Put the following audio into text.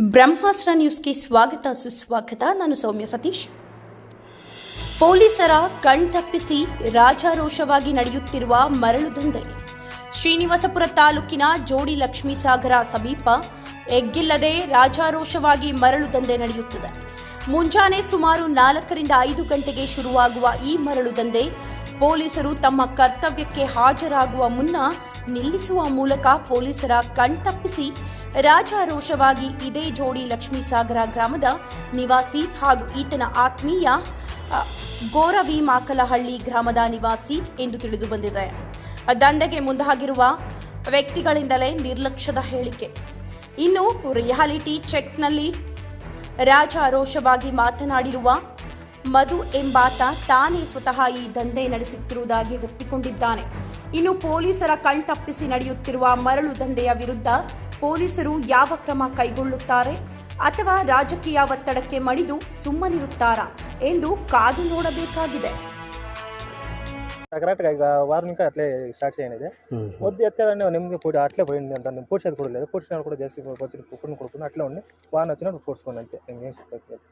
ಬ್ರಹ್ಮಾಸ್ತ್ರ ನ್ಯೂಸ್ಗೆ ಸ್ವಾಗತ, ಸುಸ್ವಾಗತ. ನಾನು ಸೌಮ್ಯ ಸತೀಶ್. ಪೊಲೀಸರ ಕಣ್ತಪ್ಪಿಸಿ ರಾಜಾರೋಷವಾಗಿ ನಡೆಯುತ್ತಿರುವ ಮರಳು ದಂಧೆ. ಶ್ರೀನಿವಾಸಪುರ ತಾಲೂಕಿನ ಜೋಡಿ ಲಕ್ಷ್ಮೀಸಾಗರ ಸಮೀಪ ಎಗ್ಗಿಲ್ಲದೆ ರಾಜಾರೋಷವಾಗಿ ಮರಳು ದಂಧೆ ನಡೆಯುತ್ತಿದೆ. ಮುಂಜಾನೆ ಸುಮಾರು ನಾಲ್ಕರಿಂದ ಐದು ಗಂಟೆಗೆ ಶುರುವಾಗುವ ಈ ಮರಳು ದಂಧೆ ಪೊಲೀಸರು ತಮ್ಮ ಕರ್ತವ್ಯಕ್ಕೆ ಹಾಜರಾಗುವ ಮುನ್ನ ನಿಲ್ಲಿಸುವ ಮೂಲಕ ಪೊಲೀಸರ ಕಣ್ತಪ್ಪಿಸಿ ರಾಜಾರೋಷವಾಗಿ ಇದೇ ಜೋಡಿ ಲಕ್ಷ್ಮೀಸಾಗರ ಗ್ರಾಮದ ನಿವಾಸಿ ಹಾಗೂ ಈತನ ಆತ್ಮೀಯ ಗೋರವಿ ಮಾಕಲಹಳ್ಳಿ ಗ್ರಾಮದ ನಿವಾಸಿ ಎಂದು ತಿಳಿದು ಬಂದಿದೆ. ದಂಧೆಗೆ ಮುಂದಾಗಿರುವ ವ್ಯಕ್ತಿಗಳಿಂದಲೇ ನಿರ್ಲಕ್ಷ್ಯದ ಹೇಳಿಕೆ. ಇನ್ನು ರಿಯಾಲಿಟಿ ಚೆಕ್ನಲ್ಲಿ ರಾಜಾರೋಷವಾಗಿ ಮಾತನಾಡಿರುವ ಮಧು ಎಂಬಾತ ತಾನೇ ಸ್ವತಃ ಈ ದಂಧೆ ನಡೆಸುತ್ತಿರುವುದಾಗಿ ಒಪ್ಪಿಕೊಂಡಿದ್ದಾನೆ. ಇನ್ನು ಪೊಲೀಸರ ಕಣ್ತಪ್ಪಿಸಿ ನಡೆಯುತ್ತಿರುವ ಮರಳು ದಂಧೆಯ ವಿರುದ್ಧ ಪೊಲೀಸರು ಯಾವ ಕ್ರಮ ಕೈಗೊಳ್ಳುತ್ತಾರೆ ಅಥವಾ ರಾಜಕೀಯ ಒತ್ತಡಕ್ಕೆ ಮಣಿದು ಸುಮ್ಮನಿರುತ್ತಾರಾ ಎಂದು కాదు ನೋಡಬೇಕಾಗಿದೆ కరెక్ట్గా ఇక వారం ఇంకా అట్లే స్టార్ట్ చేయనిది వద్దు ఎత్తేదండి నిమ్మకి పూడి అట్లే పోయింది అంత పూడ్చేది కూడా లేదు పూడ్చినా కూడా చేసి వచ్చి కుక్కడిని కొడుకుని అట్లే ఉండి వాన వచ్చినప్పుడు పూడ్చుకోండి అంతే ఇంకేం చెప్పట్లేదు